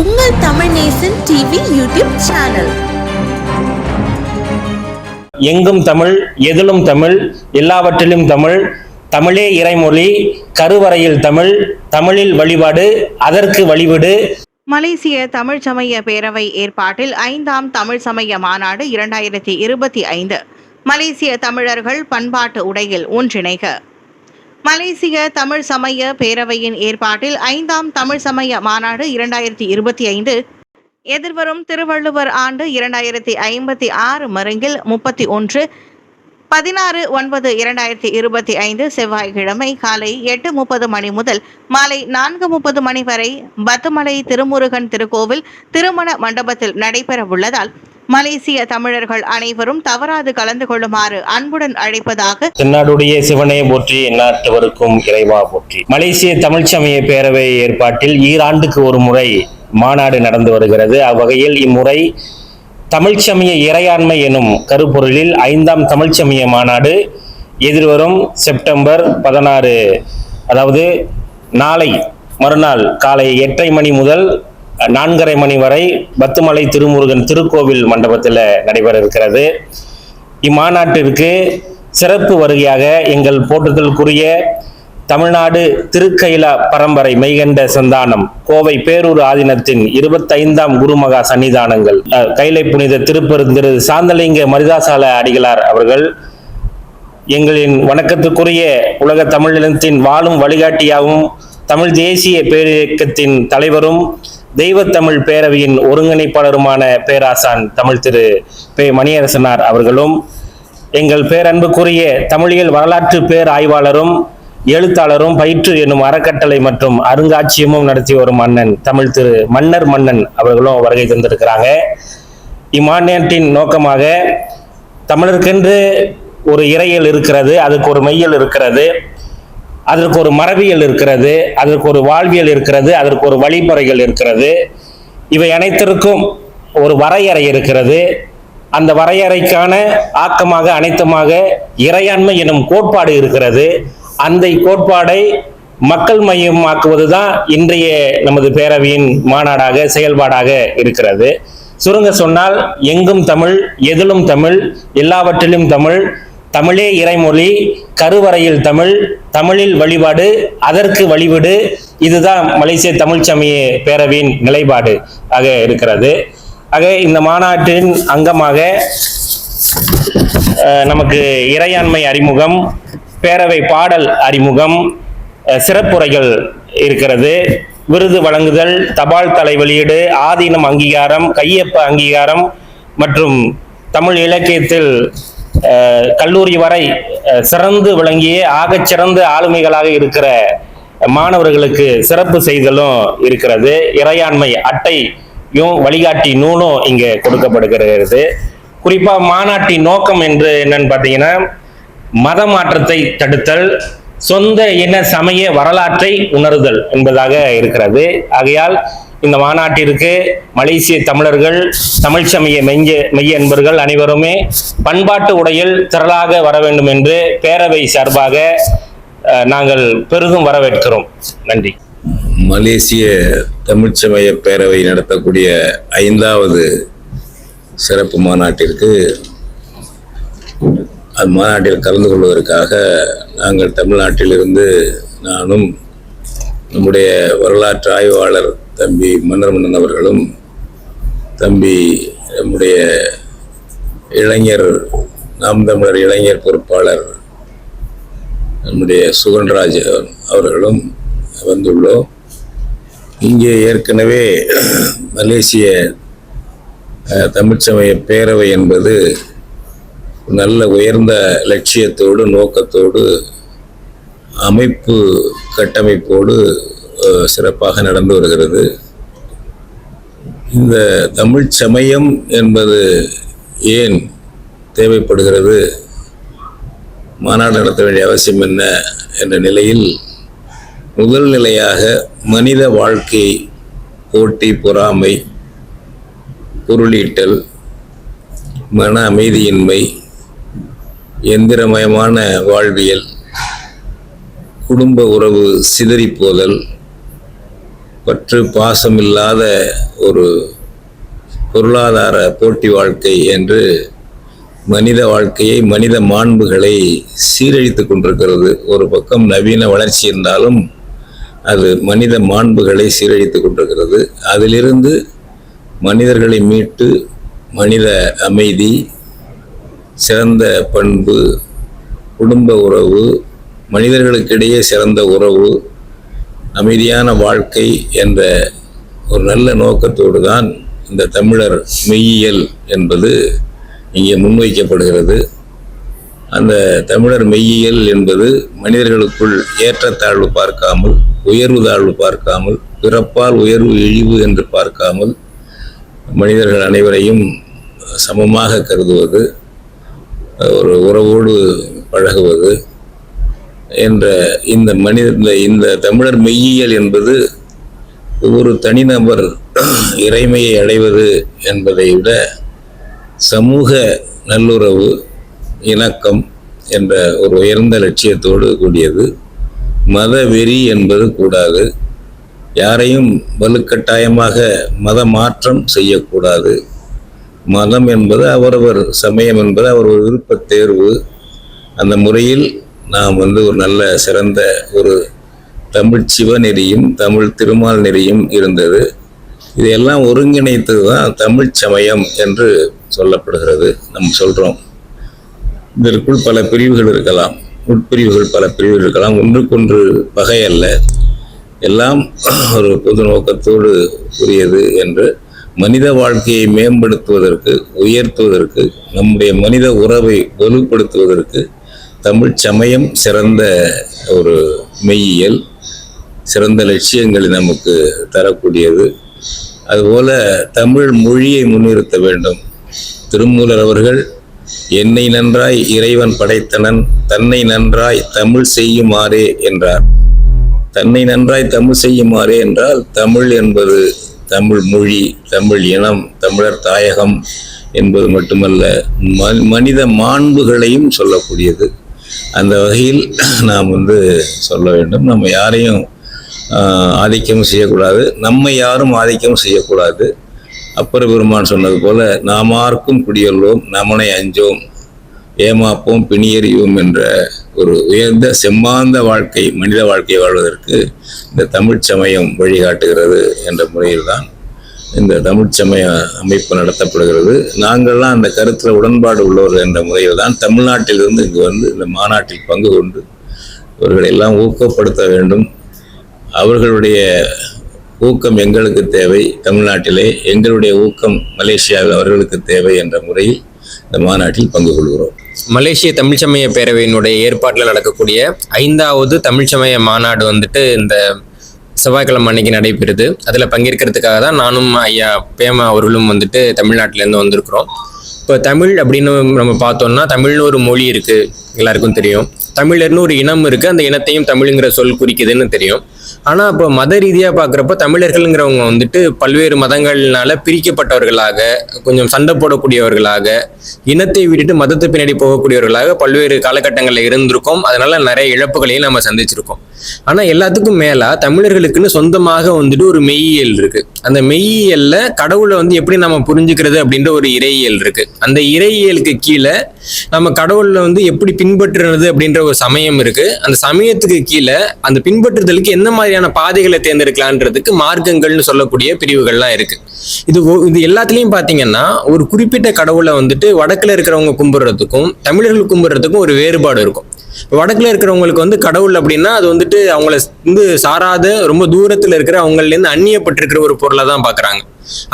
உங்கள் Tamil Nesan TV YouTube channel. எங்கும் தமிழ் எதிலும் தமிழ் எல்லாவற்றிலும் தமிழ் தமிழே இறைமொழி கருவறையில் தமிழ் தமிழில் வழிபாடு அதற்கு வழிவிடு. மலேசிய தமிழ் சமய பேரவை ஏற்பாட்டில் ஐந்தாம் தமிழ் சமய மாநாடு இரண்டாயிரத்தி இருபத்தி ஐந்து. மலேசிய தமிழர்கள் பண்பாட்டு உடையில் ஒன்றிணைக. மலேசிய தமிழ் சமய பேரவையின் ஏற்பாட்டில் ஐந்தாம் தமிழ் சமய மாநாடு இரண்டாயிரத்தி இருபத்தி ஐந்து எதிர்வரும் திருவள்ளுவர் ஆண்டு இரண்டாயிரத்தி ஐம்பத்தி ஆறு மருங்கில் முப்பத்தி ஒன்று பதினாறு ஒன்பது இரண்டாயிரத்தி இருபத்தி ஐந்து செவ்வாய்க்கிழமை காலை எட்டு முப்பது மணி முதல் மாலை நான்கு முப்பது மணி வரை பத்துமலை திருமுருகன் திருக்கோவில் திருமண மண்டபத்தில் நடைபெற உள்ளதால் மலேசிய தமிழர்கள் அனைவரும் தவறாது கலந்து கொள்ளுமாறு அன்புடன் அழைப்பதாக தென்னாடுடைய சிவனையை போற்றி நாட்டவருக்கும் இறைவா போற்றி. மலேசிய தமிழ் சமய பேரவை ஏற்பாட்டில் ஈராண்டுக்கு ஒரு முறை மாநாடு நடந்து வருகிறது. அவ்வகையில் இம்முறை தமிழ்ச்சமய இறையாண்மை எனும் கருப்பொருளில் ஐந்தாம் தமிழ்ச்சமய மாநாடு எதிர்வரும் செப்டம்பர் பதினாறு அதாவது நாளை மறுநாள் காலை எட்டரை மணி முதல் நான்கரை மணி வரை பத்துமலை திருமுருகன் திருக்கோவில் மண்டபத்தில் நடைபெற இருக்கிறது. இம்மாநாட்டிற்கு சிறப்பு வருகையாக எங்கள் போற்றுதலுக்குரிய தமிழ்நாடு திருக்கைலா பரம்பரை மெய்கண்ட சந்தானம் கோவை பேரூர் ஆதீனத்தின் இருபத்தைந்தாம் குருமகா சன்னிதானங்கள் கைலை புனித திருப்பெருந்திரு சாந்தலிங்க மரிதாசால அடிகளார் அவர்கள் எங்களின் வணக்கத்துக்குரிய உலக தமிழினத்தின் வாழும் வழிகாட்டியாகவும் தமிழ் தேசிய பேரியக்கத்தின் தலைவரும் தெய்வத்தமிழ் பேரவையின் ஒருங்கிணைப்பாளருமான பேராசான் தமிழ் திரு பே மணியரசனார் அவர்களும் எங்கள் பேரன்புக்குரிய தமிழியல் வரலாற்று பேர் ஆய்வாளரும் எழுத்தாளரும் பயிற்று என்னும் அறக்கட்டளை மற்றும் அருங்காட்சியமும் நடத்தி வரும் மன்னன் தமிழ் திரு மன்னர் மன்னன் அவர்களும் வருகை தந்திருக்கிறாங்க. இம்மாநாட்டின் நோக்கமாக தமிழருக்கென்று ஒரு இறையல் இருக்கிறது அதுக்கு ஒரு மெய்யல் இருக்கிறது. அதற்கு ஒரு மரபியல் இருக்கிறது அதற்கு ஒரு வாழ்வியல் இருக்கிறது அதற்கு ஒரு வழிமுறைகள் இருக்கிறது. இவை அனைத்திற்கும் ஒரு வரையறை இருக்கிறது. அந்த வரையறைக்கான ஆக்கமாக அனைத்துமாக இறையாண்மை எனும் கோட்பாடு இருக்கிறது. அந்த கோட்பாடை மக்கள் மையமாக்குவதுதான் இன்றைய நமது பேரவையின் மாநாடாக செயல்பாடாக இருக்கிறது. சுருங்க சொன்னால் எங்கும் தமிழ் எதிலும் தமிழ் எல்லாவற்றிலும் தமிழ் தமிழே இறைமொழி கருவறையில் தமிழ் தமிழில் வழிபாடு அதற்கு வழிவிடு. இதுதான் மலேசிய தமிழ் சமய பேரவையின் நிலைப்பாடு. ஆக இருக்கிறது. ஆக இந்த மாநாட்டின் அங்கமாக நமக்கு இறையாண்மை அறிமுகம் பேரவை பாடல் அறிமுகம் சிறப்புரைகள் இருக்கிறது. விருது வழங்குதல் தபால் தலை வெளியீடு ஆதீனம் அங்கீகாரம் கையொப்ப அங்கீகாரம் மற்றும் தமிழ் இலக்கியத்தில் கல்லூரி வரை சிறந்து விளங்கிய ஆகச் சிறந்த ஆளுமைகளாக இருக்கிற மாணவர்களுக்கு சிறப்பு செய்தலும் இருக்கிறது. இறையாண்மை அட்டையும் வழிகாட்டி நூலும் இங்கே கொடுக்கப்படுகிறது. குறிப்பா மாநாட்டின் நோக்கம் என்று என்னன்னு பார்த்தீங்கன்னா மத மாற்றத்தை தடுத்தல் சொந்த இன சமய வரலாற்றை உணருதல் என்பதாக இருக்கிறது. ஆகையால் இந்த மாநாட்டிற்கு மலேசிய தமிழர்கள் தமிழ் சமய மெஞ்ச மெய்ய என்பர்கள் அனைவருமே பண்பாட்டு உடையில் திரளாக வர வேண்டும் என்று பேரவை சார்பாக நாங்கள் பெரிதும் வரவேற்கிறோம். நன்றி. மலேசிய தமிழ்ச்சமய பேரவை நடத்தக்கூடிய ஐந்தாவது சிறப்பு மாநாட்டிற்கு அது மாநாட்டில் கலந்து கொள்வதற்காக நாங்கள் தமிழ்நாட்டிலிருந்து நானும் நம்முடைய வரலாற்று ஆய்வாளர் தம்பி மன்னர்மன்னன் அவர்களும் தம்பி நம்முடைய இளைஞர் நாம் தமிழர் இளைஞர் பொறுப்பாளர் நம்முடைய சுகன்ராஜ் அவர்களும் வந்துள்ளோம். இங்கே ஏற்கனவே மலேசிய தமிழ்ச்சமய பேரவை என்பது நல்ல உயர்ந்த லட்சியத்தோடு நோக்கத்தோடு அமைப்பு கட்டமைப்போடு சிறப்பாக நடந்து வருகிறது. இந்த தமிழ் சமயம் என்பது ஏன் தேவைப்படுகிறது? மாநாடு நடத்த வேண்டிய அவசியம் என்ன என்ற நிலையில் முதல் நிலையாக மனித வாழ்க்கை போட்டி பொறாமை பொருளீட்டல் மன அமைதியின்மை எந்திரமயமான வாழ்வியல் குடும்ப உறவு சிதறிப்போதல் பற்று பாசம் இல்லாத ஒரு பொருளாதார போட்டி வாழ்க்கை என்று மனித வாழ்க்கையை மனித மாண்புகளை சீரழித்து கொண்டிருக்கிறது. ஒரு பக்கம் நவீன வளர்ச்சி இருந்தாலும் அது மனித மாண்புகளை சீரழித்து கொண்டிருக்கிறது. அதிலிருந்து மனிதர்களை மீட்டு மனித அமைதி சிறந்த பண்பு குடும்ப உறவு மனிதர்களுக்கிடையே சிறந்த உறவு அமைதியான வாழ்க்கை என்ற ஒரு நல்ல நோக்கத்தோடு தான் இந்த தமிழர் மெய்யியல் என்பது இங்கே முன்வைக்கப்படுகிறது. அந்த தமிழர் மெய்யியல் என்பது மனிதர்களுக்குள் ஏற்றத்தாழ்வு பார்க்காமல் உயர்வு தாழ்வு பார்க்காமல் பிறப்பால் உயர்வு இழிவு என்று பார்க்காமல் மனிதர்கள் அனைவரையும் சமமாக கருதுவது ஒரு உறவோடு பழகுவது என்ற இந்த மனித இந்த தமிழர் மெய்யியல் என்பது ஒரு தனிநபர் இறைமையை அடைவது என்பதை விட சமூக நல்லுறவு இணக்கம் என்ற ஒரு உயர்ந்த லட்சியத்தோடு கூடியது. மத வெறி என்பது கூடாது. யாரையும் வலுக்கட்டாயமாக மத மாற்றம் செய்யக்கூடாது. மதம் என்பது அவரவர் சமயம் என்பது அவரவர் விருப்பத் தேர்வு. அந்த முறையில் நாம் வந்து ஒரு நல்ல சிறந்த ஒரு தமிழ் சிவநெறியும் தமிழ் திருமால் நெறியும் இருந்தது. இதையெல்லாம் ஒருங்கிணைத்தது தான் தமிழ் சமயம் என்று சொல்லப்படுகிறது. நம்ம சொல்கிறோம் இதற்குள் பல பிரிவுகள் இருக்கலாம். உட்பிரிவுகள் பல பிரிவுகள் இருக்கலாம். ஒன்றுக்கொன்று பகை அல்ல. எல்லாம் ஒரு பொது நோக்கத்தோடு உரியது என்று மனித வாழ்க்கையை மேம்படுத்துவதற்கு உயர்த்துவதற்கு நம்முடைய மனித உறவை வலுப்படுத்துவதற்கு தமிழ் சமயம் சிறந்த ஒரு மெய்யியல் சிறந்த லட்சியங்களை நமக்கு தரக்கூடியது. அதுபோல தமிழ் மொழியை முன்னிறுத்த வேண்டும். திருமூலர் அவர்கள் என்னை நன்றாய் இறைவன் படைத்தனன் தன்னை நன்றாய் தமிழ் செய்யுமாறே என்றார். தன்னை நன்றாய் தமிழ் செய்யுமாறே என்றால் தமிழ் என்பது தமிழ் மொழி தமிழ் இனம் தமிழர் தாயகம் என்பது மட்டுமல்ல ம- மனித மாண்புகளையும் சொல்லக்கூடியது. அந்த வகையில் நாம் வந்து சொல்ல வேண்டும். நம்ம யாரையும் ஆதிக்கம் செய்யக்கூடாது. நம்மை யாரும் ஆதிக்கம் செய்யக்கூடாது. அப்பர் பெருமான் சொன்னது போல நாமார்க்கும் குடியல்லோம் நமனை அஞ்சோம் ஏமாப்போம் பிணியறிவோம் என்ற ஒரு உயர்ந்த செம்மாந்த வாழ்க்கை மனித வாழ்க்கை வாழ்வதற்கு இந்த தமிழ்ச் சமயம் வழிகாட்டுகிறது என்ற முறையில்தான் இந்த தமிழ் சமய அமைப்பு நடத்தப்படுகிறது. நாங்கள்லாம் அந்த கருத்தில் உடன்பாடு உள்ளவர்கள் என்ற முறையில் தான் தமிழ்நாட்டிலிருந்து இங்கு வந்து இந்த மாநாட்டில் பங்கு கொண்டு இவர்களை எல்லாம் ஊக்கப்படுத்த வேண்டும். அவர்களுடைய ஊக்கம் எங்களுக்கு தேவை. தமிழ்நாட்டிலே எங்களுடைய ஊக்கம் மலேசியாவில் அவர்களுக்கு தேவை என்ற முறையில் இந்த மாநாட்டில் பங்கு கொள்கிறோம். மலேசிய தமிழ்ச்சமய பேரவையினுடைய ஏற்பாட்டில் நடக்கக்கூடிய ஐந்தாவது தமிழ்ச்சமய மாநாடு வந்துட்டு இந்த செவ்வாய்க்கிழமை அன்னைக்கு நடைபெறுது. அதில் பங்கேற்கிறதுக்காக தான் நானும் ஐயா பேமா அவர்களும் வந்துட்டு தமிழ்நாட்டிலேருந்து வந்திருக்கிறோம். இப்போ தமிழ் அப்படின்னு நம்ம பார்த்தோம்னா தமிழ்னு ஒரு மொழி இருக்குது எல்லாருக்கும் தெரியும். தமிழர்னு ஒரு இனம் இருக்குது அந்த இனத்தையும் தமிழுங்கிற சொல் குறிக்குதுன்னு தெரியும். ஆனால் இப்போ மத ரீதியாக பார்க்குறப்ப தமிழர்கள்ங்கிறவங்க வந்துட்டு பல்வேறு மதங்கள்னால பிரிக்கப்பட்டவர்களாக கொஞ்சம் சண்டை போடக்கூடியவர்களாக இனத்தை விட்டுட்டு மதத்தை பின்னாடி போகக்கூடியவர்களாக பல்வேறு காலகட்டங்களில் இருந்திருக்கோம். அதனால நிறைய இழப்புகளையும் நம்ம சந்திச்சிருக்கோம். ஆனால் எல்லாத்துக்கும் மேலே தமிழர்களுக்குன்னு சொந்தமாக வந்துட்டு ஒரு மெய்யியல் இருக்கு. அந்த மெய்யியல்ல கடவுளை வந்து எப்படி நம்ம புரிஞ்சுக்கிறது அப்படின்ற ஒரு இறையியல் இருக்கு. அந்த இறையியலுக்கு கீழே நம்ம கடவுளை வந்து எப்படி பின்பற்றுறது அப்படின்ற ஒரு சமயம் இருக்கு. அந்த சமயத்துக்கு கீழே அந்த பின்பற்றுதலுக்கு என்ன மாதிரியான பாதைகளை தேர்ந்தெடுக்கலான்றதுக்கு மார்க்கங்கள்னு சொல்லக்கூடிய பிரிவுகள்லாம் இருக்கு. இது இது எல்லாத்துலயும் பாத்தீங்கன்னா ஒரு குறிப்பிட்ட கடவுளை வந்துட்டு வடக்குல இருக்கிறவங்க கும்பிடுறதுக்கும் தமிழர்கள் கும்பிடுறதுக்கும் ஒரு வேறுபாடு இருக்கும். வடக்குல இருக்கிறவங்களுக்கு வந்து கடவுள் அப்படின்னா அது வந்துட்டு அவங்கள வந்து சாராத ரொம்ப தூரத்துல இருக்கிற அவங்கள்லேருந்து அந்நியப்பட்டிருக்கிற ஒரு பொருளை தான் பாக்குறாங்க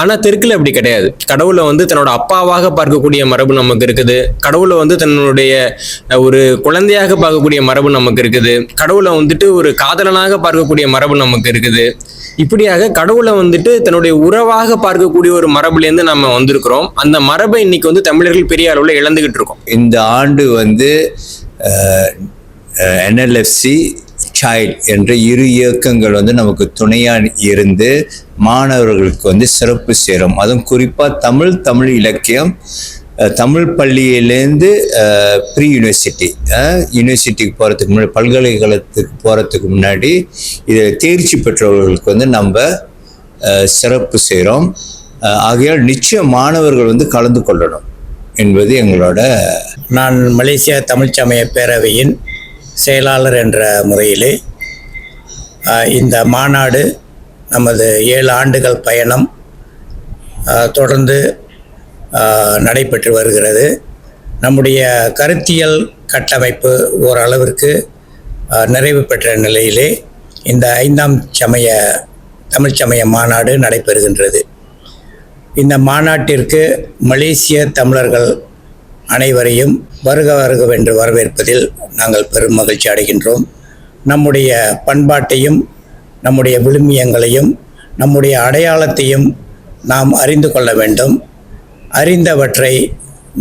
ஆனா தெற்குல அப்படி கிடையாது. கடவுளை வந்து தன்னோட அப்பாவாக பார்க்கக்கூடிய மரபு நமக்கு இருக்குது. கடவுளை வந்து தன்னுடைய ஒரு குழந்தையாக பார்க்கக்கூடிய மரபு நமக்கு இருக்குது. கடவுளை வந்துட்டு ஒரு காதலனாக பார்க்கக்கூடிய மரபு நமக்கு இருக்குது. இப்படியாக கடவுளை வந்துட்டு தன்னுடைய உறவாக பார்க்கக்கூடிய ஒரு மரபுலேருந்து நம்ம வந்திருக்கிறோம். அந்த மரபை இன்னைக்கு வந்து தமிழர்கள் பெரிய அளவில் இழந்துகிட்டு இருக்கோம். இந்த ஆண்டு வந்து என்எல்எஃப்சி சைல்ட் என்ற இரு இயக்கங்கள் வந்து நமக்கு துணையாக இருந்து மாணவர்களுக்கு வந்து சிறப்பு சேரும். அதுவும் குறிப்பாக தமிழ் தமிழ் இலக்கியம் தமிழ் பள்ளியிலேருந்து ப்ரீ யூனிவர்சிட்டி யூனிவர்சிட்டிக்கு போகிறதுக்கு முன்னாடி பல்கலைக்கழகத்துக்கு போகிறதுக்கு முன்னாடி இதில் தேர்ச்சி பெற்றவர்களுக்கு வந்து நம்ம சிறப்பு செய்கிறோம் ஆகையால் நிச்சயம் மாணவர்கள் வந்து கலந்து கொள்ளணும். என்பது எங்களோட நான் மலேசியா தமிழ் சமய பேரவையின் செயலாளர் என்ற முறையிலே இந்த மாநாடு நமது ஏழு ஆண்டுகள் பயணம் தொடர்ந்து நடைபெற்று வருகிறது. நம்முடைய கருத்தியல் கட்டமைப்பு ஓரளவிற்கு நிறைவு பெற்ற நிலையிலே இந்த ஐந்தாம் சமய தமிழ்ச்சமய மாநாடு நடைபெறுகின்றது. இந்த மாநாட்டிற்கு மலேசிய தமிழர்கள் அனைவரையும் வருக வருகவென்று வரவேற்பதில் நாங்கள் பெரும் மகிழ்ச்சி அடைகின்றோம். நம்முடைய பண்பாட்டையும் நம்முடைய விழுமியங்களையும் நம்முடைய அடையாளத்தையும் நாம் அறிந்து கொள்ள வேண்டும். அறிந்தவற்றை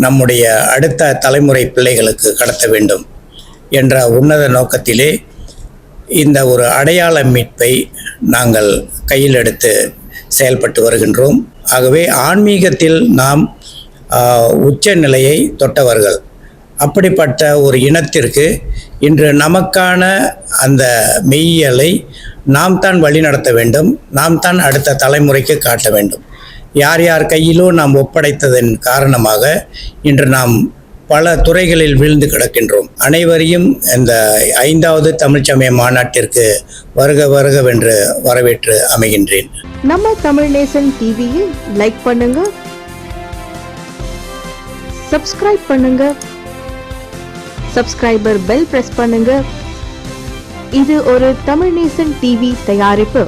நம்முடைய அடுத்த தலைமுறை பிள்ளைகளுக்கு கடத்த வேண்டும் என்ற உன்னத நோக்கத்திலே இந்த ஒரு அடையாள மீட்பை நாங்கள் கையில் எடுத்து செயல்பட்டு வருகின்றோம். ஆகவே ஆன்மீகத்தில் நாம் உச்ச நிலையை தொட்டவர்கள். அப்படிப்பட்ட ஒரு இனத்திற்கு இன்று நமக்கான அந்த மெய்யலை நாம் தான் வழிநடத்த வேண்டும். நாம் தான் அடுத்த தலைமுறைக்கு காட்ட வேண்டும். யார் யார் கையிலோ நாம் ஒப்படைத்ததன் காரணமாக இன்று நாம் பல துறைகளில் வீழ்ந்து கிடக்கின்றோம். அனைவரையும் இந்த ஐந்தாவது தமிழ்ச்சமய மாநாட்டிற்கு வருக வருகவென்று வரவேற்று அமைகின்றேன். நம்ம தமிழ் நேசன் டிவியில் லைக் பண்ணுங்க. சப்ஸ்கிரைப் பண்ணுங்க. சப்ஸ்கிரைபர் பெல் பிரஸ் பண்ணுங்க. இது ஒரு தமிழ் நேசன் டிவி தயாரிப்பு.